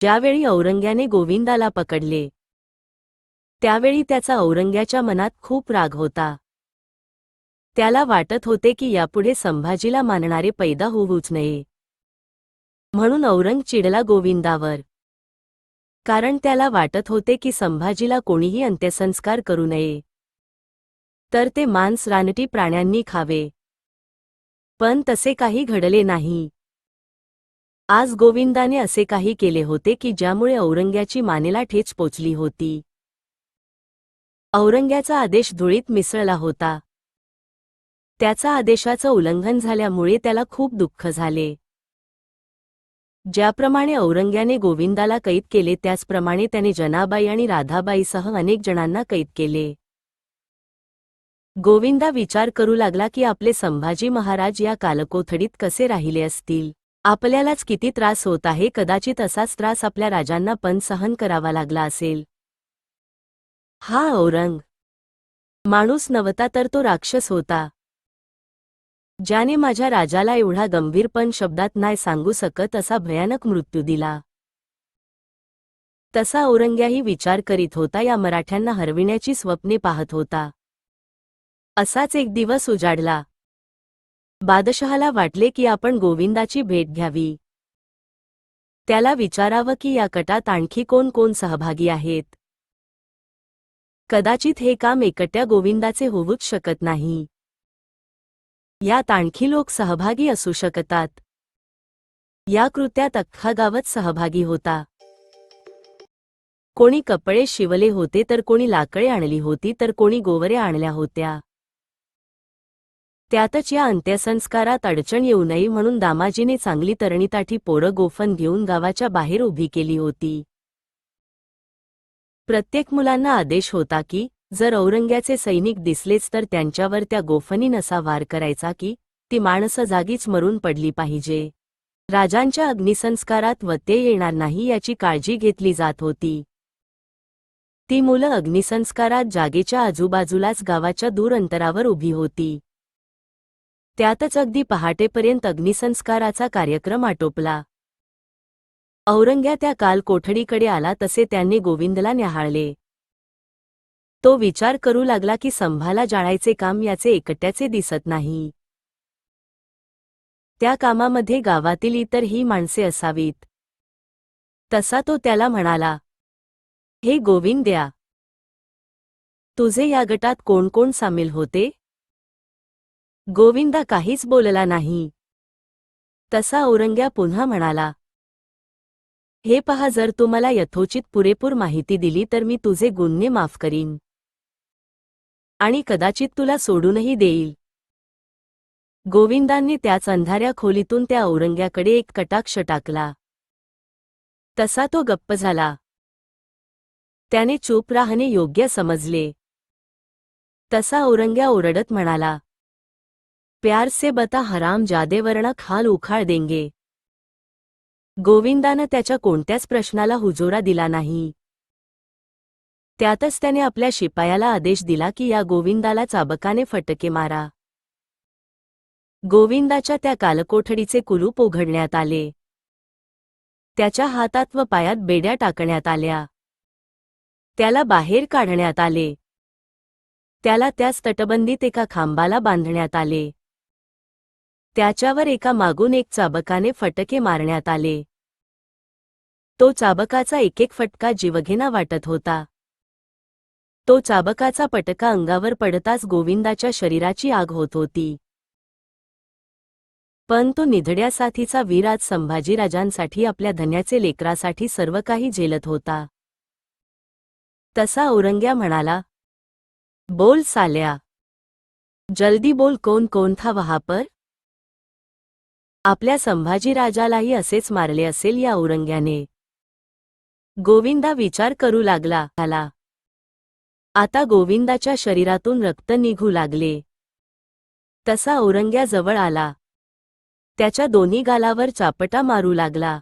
ज्यावेळी औरंग्याने गोविंदाला पकडले. त्यावेळी त्याचा औरंग्याच्या मनात खूप राग होता. त्याला वाटत होते की यापुढे संभाजीला मानणारे पैदा होऊच नये. म्हणून औरंग चिडला गोविंदावर. कारण त्याला वाटत होते की संभाजीला कोणीही अंत्यसंस्कार करू नये. तर ते मांस रानटी प्राण्यांनी खावे. पण तसे काही घडले नाही. आज गोविंदाने असे काही केले होते की ज्यामुळे औरंग्याची मानेला ठेच पोचली होती. औरंग्याचा आदेश धुळीत मिसळला होता. त्याचा आदेशाचं उल्लंघन झाल्यामुळे त्याला खूप दुःख झाले. ज्याप्रमाणे औरंग्याने गोविंदाला कैद केले त्याचप्रमाणे त्याने जनाबाई आणि राधाबाईसह अनेक जणांना कैद केले. गोविंदा विचार करू लागला की आपले संभाजी महाराज या कालकोथडीत कसे राहिले असतील? आपल्यालाच किती त्रास होत आहे कदाचित असाच त्रास आपल्या राजांना पण सहन करावा लागला असेल. हा औरंग. माणूस नव्हता तर तो राक्षस होता. ज्याने माझ्या राजाला एवढा गंभीरपण शब्दात नाही सांगू शकत असा भयानक मृत्यू दिला. तसा औरंग्याही विचार करीत होता या मराठ्यांना हरविण्याची स्वप्ने पाहत होता. असाच एक दिवस उजाडला. बादशहाला वाटले की आपण गोविंदाची भेट घ्यावी. त्याला विचारावं की या कटात आणखी कोण कोण सहभागी आहेत? कदाचित हे काम एकट्या गोविंदाचे होऊच शकत नाही. यात आणखी लोक सहभागी असू शकतात. या कृत्यात अख्खा गावच सहभागी होता. कोणी कपडे शिवले होते तर कोणी लाकडे आणली होती तर कोणी गोवरे आणल्या होत्या. त्यातच या अंत्यसंस्कारात अडचण येऊ नये म्हणून दामाजीने चांगली तरणीताठी पोरं गोफन घेऊन गावाच्या बाहेर उभी केली होती. प्रत्येक मुलांना आदेश होता की जर औरंग्याचे सैनिक दिसलेच तर त्यांच्यावर त्या गोफनीन असा वार करायचा की ती माणसं जागीच मरून पडली पाहिजे. राजांच्या अग्निसंस्कारात वते येणार नाही याची काळजी घेतली जात होती. ती मुलं अग्निसंस्कारात जागेच्या आजूबाजूलाच गावाच्या दूर अंतरावर उभी होती. त्यातच अगदी पहाटेपर्यंत अग्निसंस्काराचा कार्यक्रम आटोपला. औरंग्या त्या काल कोठडीकडे आला तसे त्यांनी गोविंदला न्याहाळले तो विचार करू लागला की संभाला जाळायचे काम याचे एकट्याचे दिसत नाही. त्या कामामध्ये गावातील इतर ही माणसे असावीत. तसा तो त्याला म्हणाला हे गोविंद्या तुझे या गटात कोण कोण सामील होते? गोविंदा काहीच बोलला नाही. तसा औरंग्या पुन्हा म्हणाला हे पहा जर तू मला यथोचित पुरेपूर माहिती दिली तर मी तुझे गुन्हे माफ करीन. आणि कदाचित तुला सोडूनही देईल. गोविंदांनी त्याच अंधाऱ्या खोलीतून त्या औरंग्याकडे एक कटाक्ष टाकला. तसा तो गप्प झाला. त्याने चूप राहणे योग्य समजले. तसा औरंग्या ओरडत म्हणाला प्यार से बता हराम जादेवर्ण खाल उखाळ देंगे। गोविंदानं त्याच्या कोणत्याच प्रश्नाला हुजोरा दिला नाही। त्यातच त्याने आपल्या शिपायाला आदेश दिला की या गोविंदाला चाबकाने फटके मारा। गोविंदाच्या त्या कालकोठडीचे कुलूप उघडण्यात आले। त्याच्या हातात व पायात बेड्या टाकण्यात आल्या। त्याला बाहेर काढण्यात आले। त्याला त्याच तटबंदीत एका खांबाला बांधण्यात आले। त्याच्यावर एका मागून एक चाबकाने फटके मारण्यात आले. तो चाबकाचा एक एक फटका जीवघेना वाटत होता. तो चाबकाचा पटका अंगावर पडताच गोविंदाच्या शरीराची आग होत होती. पण तो निधड्या साथीचा वीर आज संभाजीराजांसाठी आपल्या धन्याचे लेकरासाठी सर्व काही झेलत होता. तसा औरंग्या म्हणाला बोल साल्या. जल्दी बोल कोण कोण था वहा पर आपल्या संभाजीराजालाही असेच मारले असेल या औरंग्याने. गोविंदा विचार करू लागला आला आता गोविंदाच्या शरीरातून रक्त निघू लागले. तसा औरंग्याजवळ आला. त्याच्या दोन्ही गालावर चापटा मारू लागला.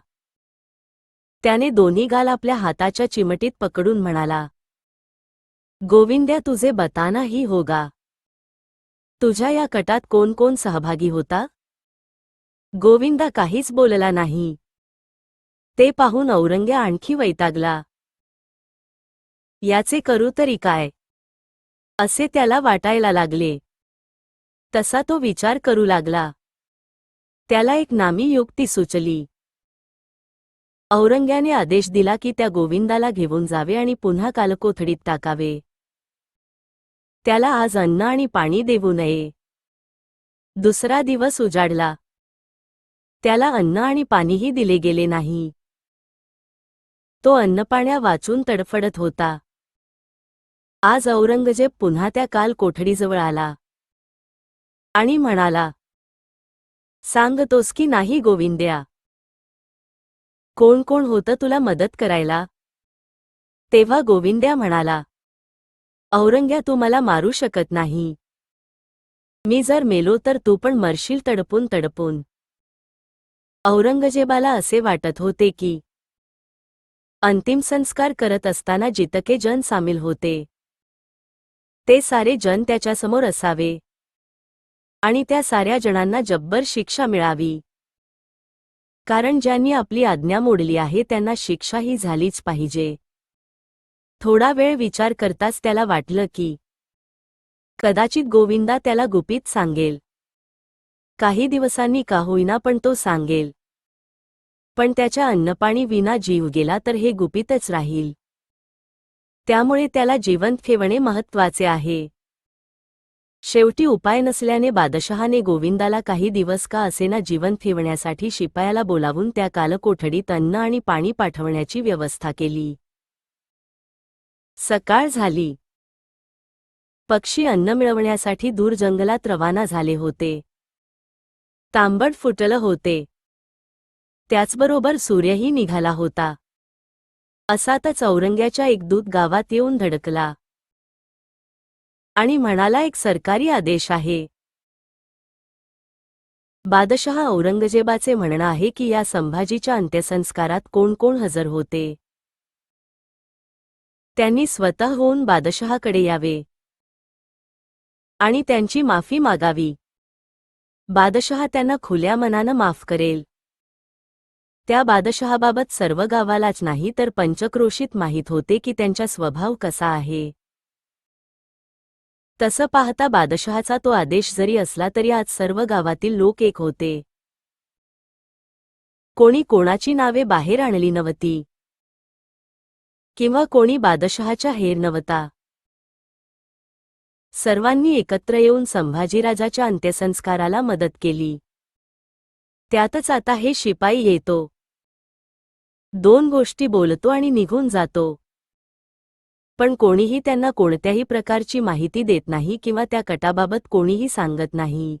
त्याने दोन्ही गाल आपल्या हाताच्या चिमटीत पकडून म्हणाला गोविंद्या तुझे बताना ही होगा. तुझ्या या कटात कोण कोण सहभागी होता? गोविंदा काहीच बोलला नाही. ते पाहून औरंग्या आणखी वैतागला. याचे करू तरी काय? असे त्याला वाटायला लागले. तसा तो विचार करू लागला. त्याला एक नामी युक्ती सुचली. औरंग्याने आदेश दिला की त्या गोविंदाला घेऊन जावे आणि पुन्हा कालकोथडीत टाकावे. त्याला आज अन्न आणि पाणी देऊ नये. दुसरा दिवस उजाडला. त्याला अन्न आणि पाणीही दिले गेले नाही. तो अन्नपाण्या वाचून तडफडत होता. आज औरंगजेब पुन्हा त्या काल कोठडीजवळ आला. आणि म्हणाला सांगतोस की नाही गोविंद्या? कोण कोण होतं तुला मदत करायला? तेव्हा गोविंद्या म्हणाला औरंग्या तू मला मारू शकत नाही. मी जर मेलो तर तू पण मरशील तडपून तडपून. औरंगजेबाला असे वाटत होते की अंतिम संस्कार करत असताना जितके जन सामील होते ते सारे जन त्याच्यासमोर असावे आणि त्या साऱ्या जणांना जब्बर शिक्षा मिळावी. कारण ज्यांनी आपली आज्ञा मोडली आहे त्यांना शिक्षा ही झालीच पाहिजे. थोडा वेळ विचार करताच त्याला वाटलं की कदाचित गोविंदा त्याला गुपित सांगेल. काही दिवसांनी का होईना पण तो सांगेल. पण त्याच्या अन्नपाणी विना जीव गेला तर हे गुपितच राहील. त्यामुळे त्याला जिवंत ठेवणे महत्त्वाचे आहे. शेवटी उपाय नसल्याने बादशहाने गोविंदाला काही दिवस का असेना जिवंत ठेवण्यासाठी शिपायाला बोलावून त्या कालकोठडीत अन्न आणि पाणी पाठवण्याची व्यवस्था केली. सकाळ झाली. पक्षी अन्न मिळवण्यासाठी दूर जंगलात रवाना झाले होते. तांबड फुटलं होते. त्याचबरोबर सूर्यही निघाला होता. असातच औरंग्याच्या एक दूत गावात येऊन धडकला. आणि म्हणाला एक सरकारी आदेश आहे. बादशहा औरंगजेबाचे म्हणणं आहे की या संभाजीच्या अंत्यसंस्कारात कोण कोण हजर होते? त्यांनी स्वतः होऊन बादशहाकडे यावे. आणि त्यांची माफी मागावी. बादशहा त्यांना खुल्या मनानं माफ करेल. त्या बादशहाबाबत सर्व गावालाच नाही तर पंचक्रोशीत माहीत होते की त्यांचा स्वभाव कसा आहे. तसं पाहता बादशहाचा तो आदेश जरी असला तरी आज सर्व गावातील लोक एक होते. कोणी कोणाची नावे बाहेर आणली नव्हती. किंवा कोणी बादशहाच्या हेर नव्हता. सर्वांनी एकत्र येऊन संभाजीराजाच्या अंत्यसंस्काराला मदत केली. त्यातच आता हे शिपाई येतो. दोन गोष्टी बोलतो आणि निघून जातो. पण कोणीही त्यांना कोणत्याही प्रकारची माहिती देत नाही किंवा त्या कटाबाबत कोणीही सांगत नाही.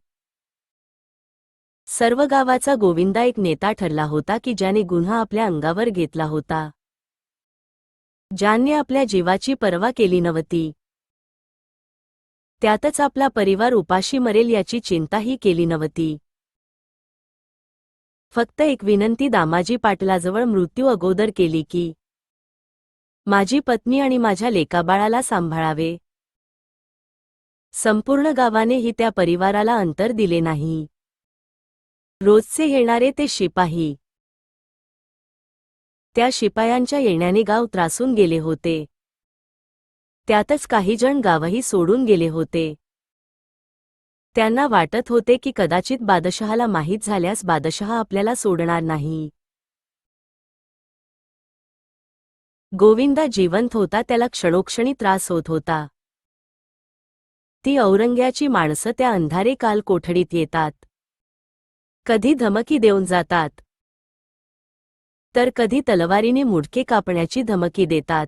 सर्व गावाचा गोविंदा एक नेता ठरला होता की ज्याने गुन्हा आपल्या अंगावर घेतला होता. ज्यांनी आपल्या जीवाची पर्वा केली नव्हती. त्यातच आपला परिवार उपाशी मरेल याची चिंताही केली नव्हती. फक्त एक विनंती दामाजी पाटलाजवळ मृत्यू अगोदर केली की माझी पत्नी आणि माझ्या लेकाबाळाला सांभाळावे. संपूर्ण गावाने ही त्या परिवाराला अंतर दिले नाही. रोजचे येणारे ते शिपाही. त्या शिपायांच्या येण्याने गाव त्रासून गेले होते. त्यातच काही जण गावही सोडून गेले होते. त्यांना वाटत होते की कदाचित बादशहाला माहीत झाल्यास बादशहा आपल्याला सोडणार नाही. गोविंदा जिवंत होता त्याला क्षणोक्षणी त्रास होत होता. ती औरंग्याची माणसं त्या अंधारे काल कोठडीत येतात. कधी धमकी देऊन जातात. तर कधी तलवारीने मुडके कापण्याची धमकी देतात.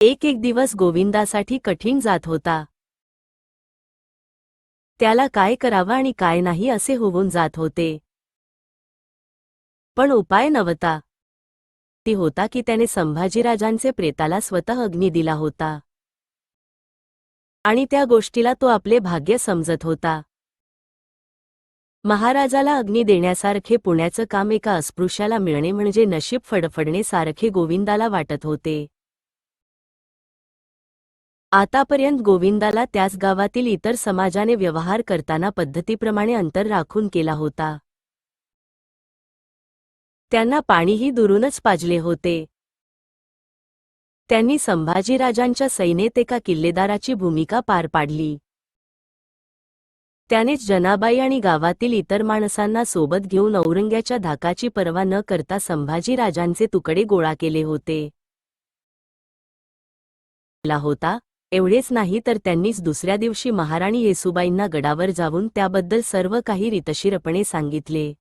एक एक दिवस गोविंदासाठी कठीण जात होता. त्याला काय करावं आणि काय नाही असे होऊन जात होते. पण उपाय नव्हता. ती होता की त्याने संभाजीराजांचे प्रेताला स्वतः अग्नी दिला होता. आणि त्या गोष्टीला तो आपले भाग्य समजत होता. महाराजाला अग्नी देण्यासारखे पुण्याचं काम एका अस्पृश्याला मिळणे म्हणजे नशीब फडफडणे सारखे गोविंदाला वाटत होते. आतापर्यंत गोविंदाला त्याच गावातील इतर समाजाने व्यवहार करताना पद्धतीप्रमाणे अंतर राखून केला होता. त्यांना पाणीही दुरूनच पाजले होते. त्यांनी संभाजीराजांच्या सैनेत एका किल्लेदाराची भूमिका पार पाडली. त्यानेच जनाबाई आणि गावातील इतर माणसांना सोबत घेऊन औरंग्याच्या धाकाची पर्वा न करता संभाजीराजांचे तुकडे गोळा केले होते. ला होता. एवढेच नाही तर त्यांनीच दुसऱ्या दिवशी महाराणी येसुबाईंना गडावर जाऊन त्याबद्दल सर्व काही रितशीरपणे सांगितले.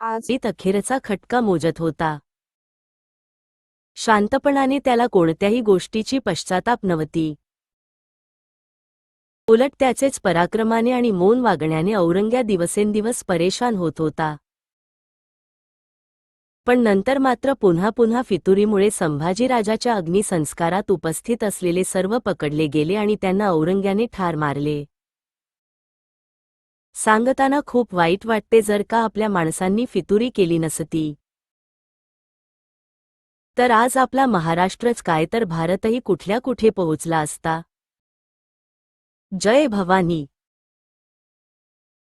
आज अखेरचा खटका मोजत होता. शांतपणाने त्याला कोणत्याही गोष्टीची पश्चाताप नव्हती. उलट त्याचेच पराक्रमाने आणि मौन वागण्याने औरंग्या दिवसेंदिवस परेशान होत होता. पण नंतर मात्र पुन्हा पुन्हा फितुरीमुळे संभाजीराजाच्या अग्निसंस्कारात उपस्थित असलेले सर्व पकडले गेले आणि त्यांना औरंग्याने ठार मारले. सांगताना खूप वाईट वाटते जर का आपल्या माणसांनी फितुरी केली नसती. तर आज आपला महाराष्ट्रच काय तर भारतही कुठल्या कुठे पोहोचला असता? जय भवानी.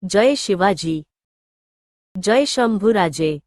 जय शिवाजी. जय शंभूराजे.